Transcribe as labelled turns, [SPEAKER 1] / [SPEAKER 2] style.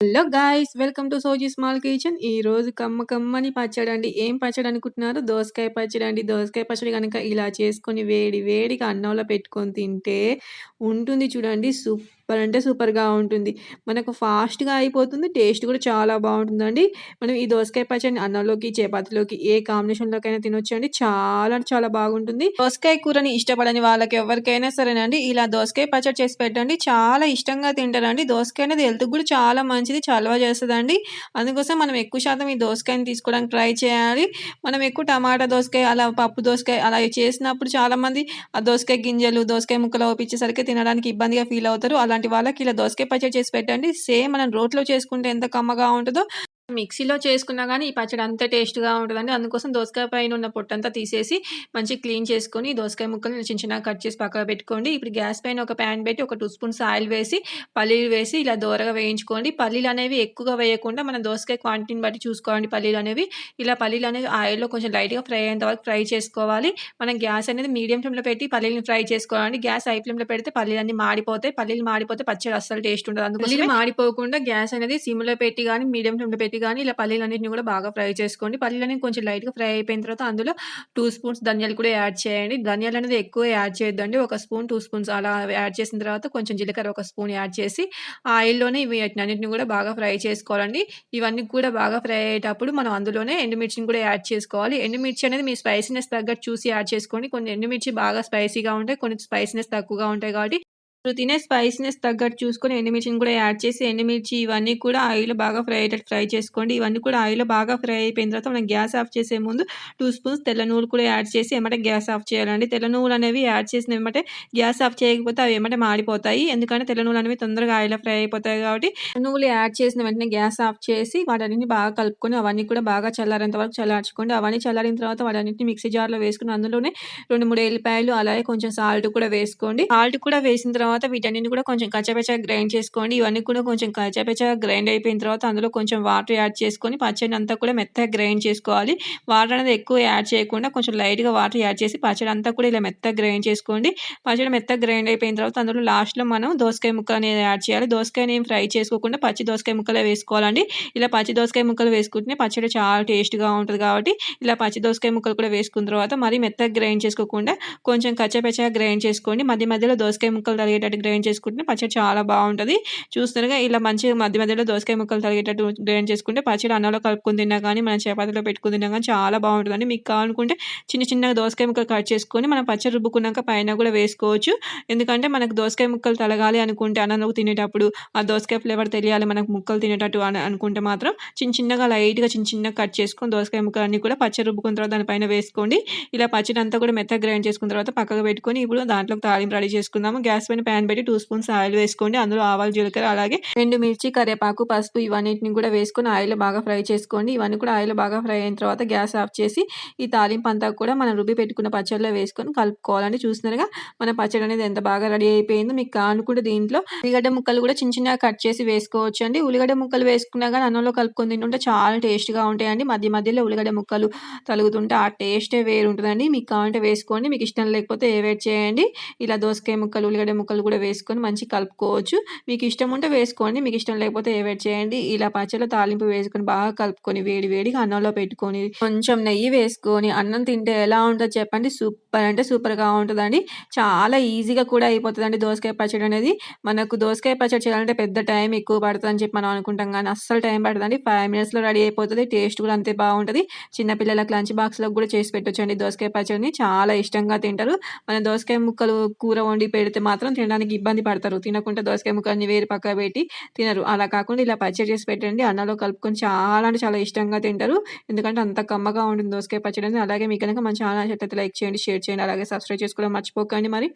[SPEAKER 1] Hello guys welcome to Soji small kitchen. ఈ రోజు కమ్మ కమ్మని పచ్చడి అండి. ఏం పచ్చడి అనుకుంటున్నారు? దోసకాయ పచ్చడి అండి. దోసకాయ పచ్చడి కనుక ఇలా చేసుకొని వేడి వేడిగా అన్నంలో పెట్టుకొని తింటే ఉంటుంది చూడండి సూప్ సూపర్ అంటే సూపర్గా ఉంటుంది. మనకు ఫాస్ట్గా అయిపోతుంది టేస్ట్ కూడా చాలా బాగుంటుందండి. మనం ఈ దోసకాయ పచ్చడిని అన్నంలోకి చపాతీలోకి ఏ కాంబినేషన్లోకైనా తినొచ్చు అండి చాలా చాలా బాగుంటుంది. దోసకాయ కూరని ఇష్టపడని వాళ్ళకి ఎవరికైనా సరేనండి ఇలా దోసకాయ పచ్చడి చేసి పెట్టండి. చాలా ఇష్టంగా తింటారండి. దోసకాయ అనేది హెల్త్ కూడా చాలా మంచిది చలవ చేస్తుందండి. అందుకోసం మనం ఎక్కువ శాతం ఈ దోసకాయని తీసుకోవడానికి ట్రై చేయాలి. మనం ఎక్కువ టమాటా దోసకాయ అలా పప్పు దోసకాయ అలా చేసినప్పుడు చాలామంది ఆ దోసకాయ గింజలు దోసకాయ ముక్కలు ఓపించేసరికి తినడానికి ఇబ్బందిగా ఫీల్ అవుతారు. అలాంటి వాళ్ళకి ఇలా దోసకాయ పచ్చడి చేసి పెట్టండి. సేమ్ మనం రోట్లో చేసుకుంటే ఎంత కమ్మగా ఉంటుందో మిక్సీలో చేసుకున్నా కానీ ఈ పచ్చడి అంత టేస్ట్గా ఉంటుందండి. అందుకోసం దోసకాయ పైన ఉన్న పొట్టంతా తీసేసి మంచి క్లీన్ చేసుకొని దోసకాయ ముక్కలు చిన్న చిన్నగా కట్ చేసి పక్కన పెట్టుకోండి. ఇప్పుడు గ్యాస్ పైన ఒక ప్యాన్ పెట్టి ఒక టూ స్పూన్స్ ఆయిల్ వేసి పల్లీలు వేసి ఇలా దోరగా వేయించుకోండి. పల్లీలు అనేవి ఎక్కువగా వేయకుండా మన దోసకాయ క్వాంటిటీని బట్టి చూసుకోండి పల్లీలు అనేవి. ఇలా పల్లీలు అనేవి ఆయిల్లో కొంచెం లైట్గా ఫ్రై అయ్యేంత వరకు ఫ్రై చేసుకోవాలి. మనం గ్యాస్ అనేది మీడియం ఫ్లేమ్లో పెట్టి పల్లీలను ఫ్రై చేసుకోవాలి గ్యాస్ హై ఫ్లేమ్లో పెడితే పల్లీలు అన్ని మాడిపోతాయి. పల్లీలు మాడిపోతే పచ్చడి అస్సలు టేస్ట్ ఉండదు. అందుకోసం మాడిపోకుండా గ్యాస్ అనేది సిమ్లో పెట్టి కానీ మీడియం ఫ్లేమ్లో పెట్టి కానీ ఇలా పల్లీలన్నింటిని కూడా బాగా ఫ్రై చేసుకోండి. పల్లీలని కొంచెం లైట్గా ఫ్రై అయిపోయిన తర్వాత అందులో టూ స్పూన్స్ ధనియాలు కూడా యాడ్ చేయండి. ధనియాలు అనేది ఎక్కువ యాడ్ చేయొద్దండి. ఒక స్పూన్ టూ స్పూన్స్ అలా యాడ్ చేసిన తర్వాత కొంచెం జీలకర్ర ఒక స్పూన్ యాడ్ చేసి ఆయిల్లోనే ఇవి అన్నింటిని కూడా బాగా ఫ్రై చేసుకోవాలండి. ఇవన్నీ కూడా బాగా ఫ్రై అయ్యేటప్పుడు మనం అందులోనే ఎండుమిర్చిని కూడా యాడ్ చేసుకోవాలి. ఎండుమిర్చి అనేది మీ స్పైసీనెస్ తగ్గట్టు చూసి యాడ్ చేసుకోండి. కొన్ని ఎండుమిర్చి బాగా స్పైసీగా ఉంటాయి కొన్ని స్పైసీనెస్ తక్కువగా ఉంటాయి కాబట్టి ఇప్పుడు తినే స్పైసీనెస్ తగ్గట్టు చూసుకొని ఎండుమిర్చిని కూడా యాడ్ చేసి ఎండుమిర్చి ఇవన్నీ కూడా ఆయిల్ బాగా ఫ్రై అయ్యేటట్టు ఫ్రై చేసుకోండి. ఇవన్నీ కూడా ఆయిల్ బాగా ఫ్రై అయిపోయిన తర్వాత మనం గ్యాస్ ఆఫ్ చేసే ముందు టూ స్పూన్స్ తెల్ల నూలు కూడా యాడ్ చేసి ఏమంటే గ్యాస్ ఆఫ్ చేయాలండి. తెల్ల నూనెలు అనేవి యాడ్ చేసిన ఏమంటే గ్యాస్ ఆఫ్ చేయకపోతే అవి ఏమంటే మాడిపోతాయి. ఎందుకంటే తెల్ల నూనెలు అనేవి తొందరగా ఆయిల్ ఫ్రై అయిపోతాయి కాబట్టి నూలు యాడ్ చేసిన వెంటనే గ్యాస్ ఆఫ్ చేసి వాటన్నింటిని బాగా కలుపుకొని అవన్నీ కూడా బాగా చల్లారేంత వరకు చల్లార్చుకోండి. అవన్నీ చల్లారిన తర్వాత వాటన్నింటిని మిక్సీ జార్లో వేసుకుని అందులోనే రెండు మూడు ఎల్లిపాయలు అలాగే కొంచెం సాల్ట్ కూడా వేసుకోండి. సాల్ట్ కూడా వేసిన తర్వాత తర్వాత వీటన్నిటిని కూడా కొంచెం కచ్చపచ్చగా గ్రైండ్ చేసుకోండి. ఇవన్నీ కూడా కొంచెం కచ్చపచ్చగా గ్రైండ్ అయిపోయిన తర్వాత అందులో కొంచెం వాటర్ యాడ్ చేసుకొని పచ్చడి అంతా కూడా మెత్తగా గ్రైండ్ చేసుకోవాలి. వాటర్ అనేది ఎక్కువ యాడ్ చేయకుండా కొంచెం లైట్గా వాటర్ యాడ్ చేసి పచ్చడి అంతా కూడా ఇలా మెత్తగా గ్రైండ్ చేసుకోండి. పచ్చడి మెత్తగా గ్రైండ్ అయిపోయిన తర్వాత అందులో లాస్ట్లో మనం దోసకాయ ముక్కలు అనేది యాడ్ చేయాలి. దోసకాయని ఏం ఫ్రై చేసుకోకుండా పచ్చి దోసకాయ ముక్కలే వేసుకోవాలండి. ఇలా పచ్చి దోసకాయ ముక్కలు వేసుకుంటే పచ్చడి చాలా టేస్ట్గా ఉంటుంది కాబట్టి ఇలా పచ్చి దోసకాయ ముక్కలు కూడా వేసుకున్న తర్వాత మరీ మెత్తగా గ్రైండ్ చేసుకోకుండా కొంచెం కచ్చపచ్చగా గ్రైండ్ చేసుకోండి. మధ్య మధ్యలో దోసకాయ ముక్కలు తరిగేటట్టు గ్రైండ్ చేసుకుంటే పచ్చడి చాలా బాగుంటుంది. చూస్తున్నారుగా ఇలా మంచిగా మధ్య మధ్యలో దోసకాయ ముక్కలు తరిగేటట్టు గ్రైండ్ చేసుకుంటే పచ్చడి అన్నంలో కలుపుకుని తిన్నా కానీ మనం చపాతీలో పెట్టుకుని తిన్నా కానీ చాలా బాగుంటుందండి. మీకు కావాలనుకుంటే చిన్న చిన్నగా దోసకాయ ముక్కలు కట్ చేసుకొని మనం పచ్చడి రుబ్బుకున్నాక పైన కూడా వేసుకోవచ్చు. ఎందుకంటే మనకు దోసకాయ ముక్కలు తలగాలి అనుకుంటే అన్నంలో తినేటప్పుడు ఆ దోసకాయ ఫ్లేవర్ తెలియాలి మనకు ముక్కలు తినేటట్టు అని అనుకుంటే మాత్రం చిన్న చిన్నగా లైట్గా చిన్న చిన్నగా కట్ చేసుకొని దోసకాయ ముక్కలు అన్నీ కూడా పచ్చడి రుబ్బుకున్న తర్వాత దానిపైన వేసుకోండి. ఇలా పచ్చడి అంతా కూడా మెత్తగా గ్రైండ్ చేసుకున్న తర్వాత పక్కకు పెట్టుకొని ఇప్పుడు దాంట్లో తాలింపు రెడీ చేసుకుందాము. గ్యాస్ పైన ప్యాన్ పెట్టి టూ స్పూన్స్ ఆయిల్ వేసుకోండి. అందులో ఆవాలు జీలకర్ర అలాగే రెండు మిర్చి కరివేపాకు పసుపు ఇవన్నిటిని కూడా వేసుకొని ఆయిల్ బాగా ఫ్రై చేసుకోండి. ఇవన్నీ కూడా ఆయిల్ బాగా ఫ్రై అయిన తర్వాత గ్యాస్ ఆఫ్ చేసి ఈ తాలింపు అంతా కూడా మనం రుబ్బి పెట్టుకున్న పచ్చడిలో వేసుకొని కలుపుకోవాలండి. చూసినారుగా మన పచ్చడి అనేది ఎంత బాగా రెడీ అయిపోయిందో. మీకు కానుకుంటే దీంట్లో ఉల్లిగడ్డ ముక్కలు కూడా చిన్న చిన్నగా కట్ చేసి వేసుకోవచ్చు అండి ఉల్లిగడ్డ ముక్కలు వేసుకున్నా కానీ అన్నంలో కలుపుకొని తింటుంటే చాలా టేస్ట్గా ఉంటాయండి. మధ్య మధ్యలో ఉల్లిగడ్డ ముక్కలు తలుగుతుంటే ఆ టేస్టే వేరు ఉంటుందండి మీకు కావాలంటే వేసుకోండి. మీకు ఇష్టం లేకపోతే ఏవేట్ చేయండి. ఇలా దోసకాయ ముక్కలు ఉల్లిగడ్డ ముక్కలు కూడా వేసుకొని మంచి కలుపుకోవచ్చు. మీకు ఇష్టం ఉంటే వేసుకోండి మీకు ఇష్టం లేకపోతే ఏవేట్ చేయండి. ఇలా పచ్చళ్ళ తాలింపు వేసుకొని బాగా కలుపుకొని వేడి వేడిగా అన్నంలో పెట్టుకొని కొంచెం నెయ్యి వేసుకొని అన్నం తింటే ఎలా ఉంటుందో చెప్పండి. సూపర్ అంటే సూపర్గా ఉంటుందండి. చాలా ఈజీగా కూడా అయిపోతుందండి దోసకాయ పచ్చడి అనేది. మనకు దోసకాయ పచ్చడి చేయాలంటే పెద్ద టైం ఎక్కువ పడుతుంది అని చెప్పి మనం అనుకుంటాం కానీ అస్సలు టైం పడుతుందండి ఫైవ్ మినిట్స్లో రెడీ అయిపోతుంది టేస్ట్ కూడా అంతే బాగుంటుంది. చిన్నపిల్లలకు లంచ్ బాక్స్లో కూడా చేసి పెట్టొచ్చండి దోసకాయ పచ్చడిని. చాలా ఇష్టంగా తింటారు. మన దోసకాయ ముక్కలు కూర వండి పెడితే మాత్రం తినడానికి ఇబ్బంది పడతారు. తినకుండా దోసకాయ ముక్కల్ని వేరు పక్క పెట్టి తినరు. అలా కాకుండా ఇలా పచ్చడి చేసి పెట్టండి. అన్నంలో కలుపుకొని చాలా అంటే చాలా ఇష్టంగా తింటారు. ఎందుకంటే అంత కమ్మగా ఉంటుంది దోసకాయ పచ్చడి అలాగే మీకు కనుక మన ఛానల్ లైక్ చేయండి షేర్ చేయండి. అలాగే సబ్స్క్రైబ్ చేసుకోవడం మర్చిపోకండి మరి.